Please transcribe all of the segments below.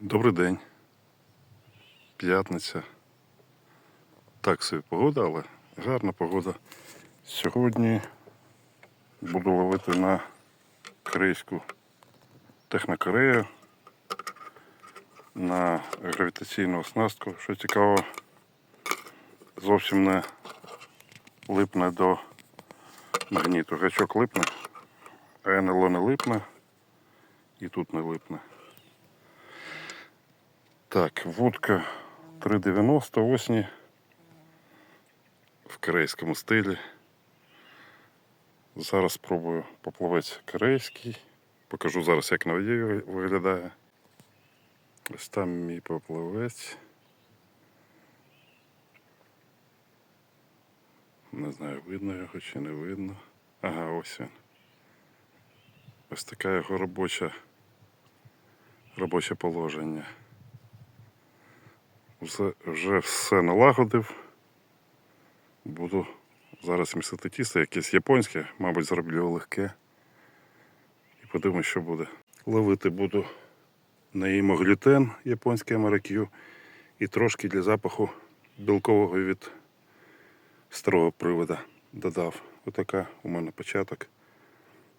Добрий день. П'ятниця. Так собі погода, але гарна погода. Сьогодні буду ловити на корейську технокорею на гравітаційну оснастку. Що цікаво, зовсім не липне до магніту. Гачок липне, а НЛО не липне і тут не липне. Так, вудка 3,90 осні в корейському стилі. Зараз спробую поплавець корейський. Покажу зараз, як на воді виглядає. Ось там мій поплавець. Не знаю, видно його чи не видно. Ага, ось він. Ось така його робоча, робоче положення. Вже, все налагодив. Буду зараз місити тісто, якесь японське, мабуть, зроблю легке. І подивимось, що буде. Ловити буду на імоглютен японський амаракю і трошки для запаху білкового від старого привода додав. Отака у мене початок.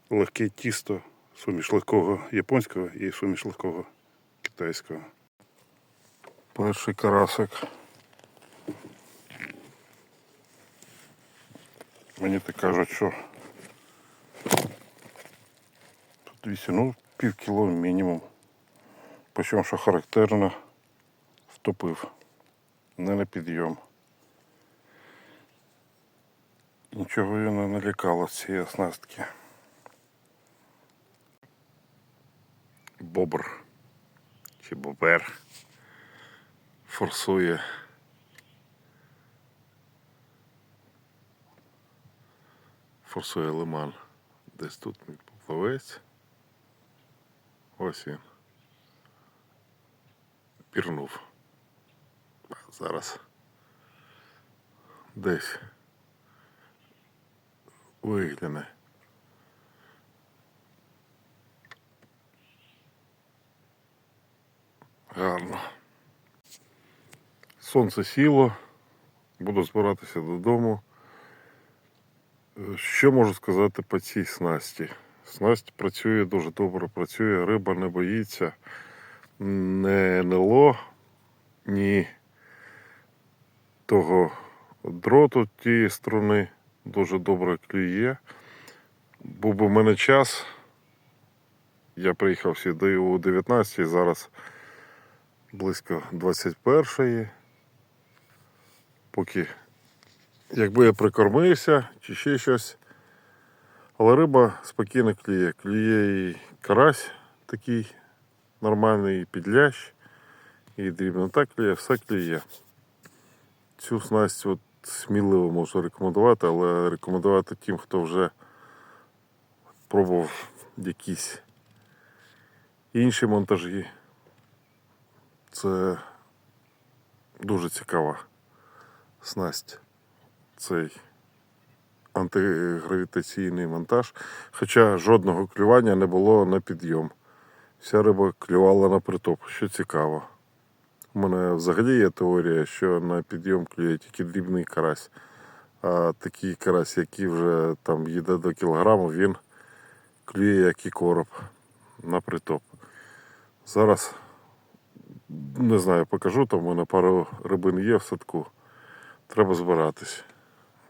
Легке тісто, суміш легкого японського і суміш легкого китайського. Перший карасик. Мені так кажуть, що тут вісім, ну, пів кіло мінімум. Причому, що характерно, втопив. Не на підйом. Нічого я не налякало з цієї оснастки. Бобр. Чи бобер форсує. Форсує лиман. Десь тут мій поплавець. Ось він. Пірнув. Зараз. Десь. Вигляне. Гарно. Сонце сіло, буду збиратися додому. Е, Що можу сказати по цій снасті? Снасть працює дуже добре, працює, риба не боїться, не НЛО, ні того дроту тієї струни дуже добре клює. Був би в мене час. Я приїхав сюди у 19 зараз близько 21-ї. Поки якби я прикормився чи ще щось. Але риба спокійно клює. Клює і карась такий нормальний, і підлящ, і дрібнота клює, все клює. Цю снасть от сміливо можу рекомендувати, але рекомендувати тим, хто вже пробував якісь інші монтажі. Це дуже цікава снасть. Цей антигравітаційний монтаж. Хоча жодного клювання не було на підйом. Вся риба клювала на притоп, що цікаво. У мене взагалі є теорія, що на підйом клює тільки дрібний карась. А такий карась, який вже там їде до кілограму, він клює як і короб на притоп. Зараз не знаю, покажу, там у мене пару рибин є в садку. Треба збиратись.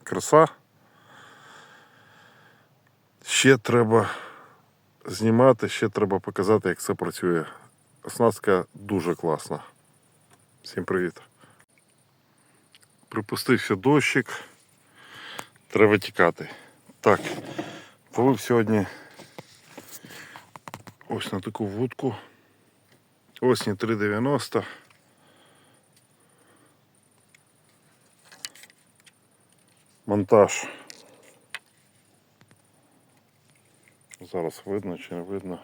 Краса. Ще треба знімати, ще треба показати, як це працює. Оснастка дуже класна. Всім привіт. Припустився дощик. Треба тікати. Так, ловив сьогодні ось на таку вудку. Осні 3,90. Монтаж. Зараз видно чи не видно.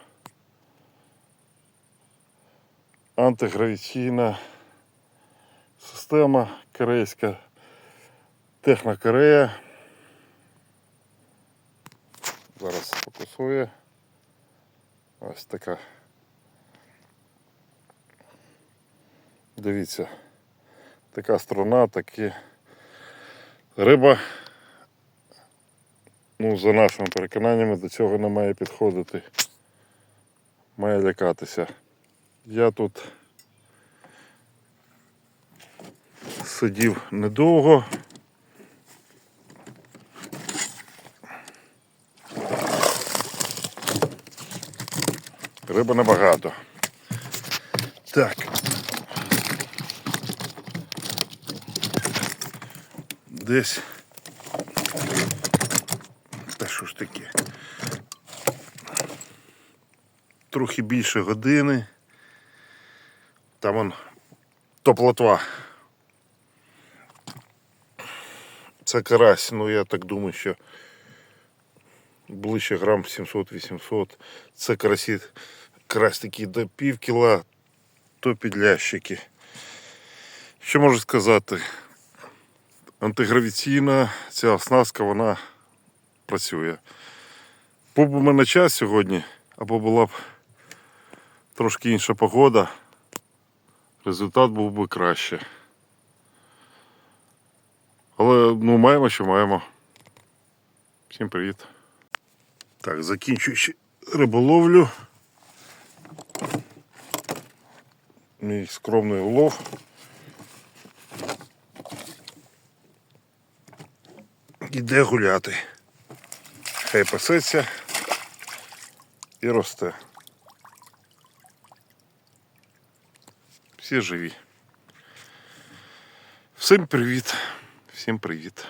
Антигравіційна система корейська Технокорея. Зараз фокусує. Ось така Дивіться, така страна, такі риба. Ну, за нашими переконаннями, до цього не має підходити. Має лякатися. Я тут сидів недовго. Риби небагато. Так. Десь. Та що ж таке? Трохи більше години. Там он то плотва. Це карась, ну я так думаю, що ближче грам 700-800. Це карасі, карась такий до пів кіла, то підлящики. Що можу сказати? Антигравіційна ця оснастка, вона працює. Був би в мене час сьогодні, або була б трошки інша погода, результат був би краще. Але ну маємо, що маємо. Всім привіт. Так, закінчуючи риболовлю. Мій скромний улов. Іде гуляти. Хай пасеться і росте. Всі живі. Всім привіт. Всім привіт.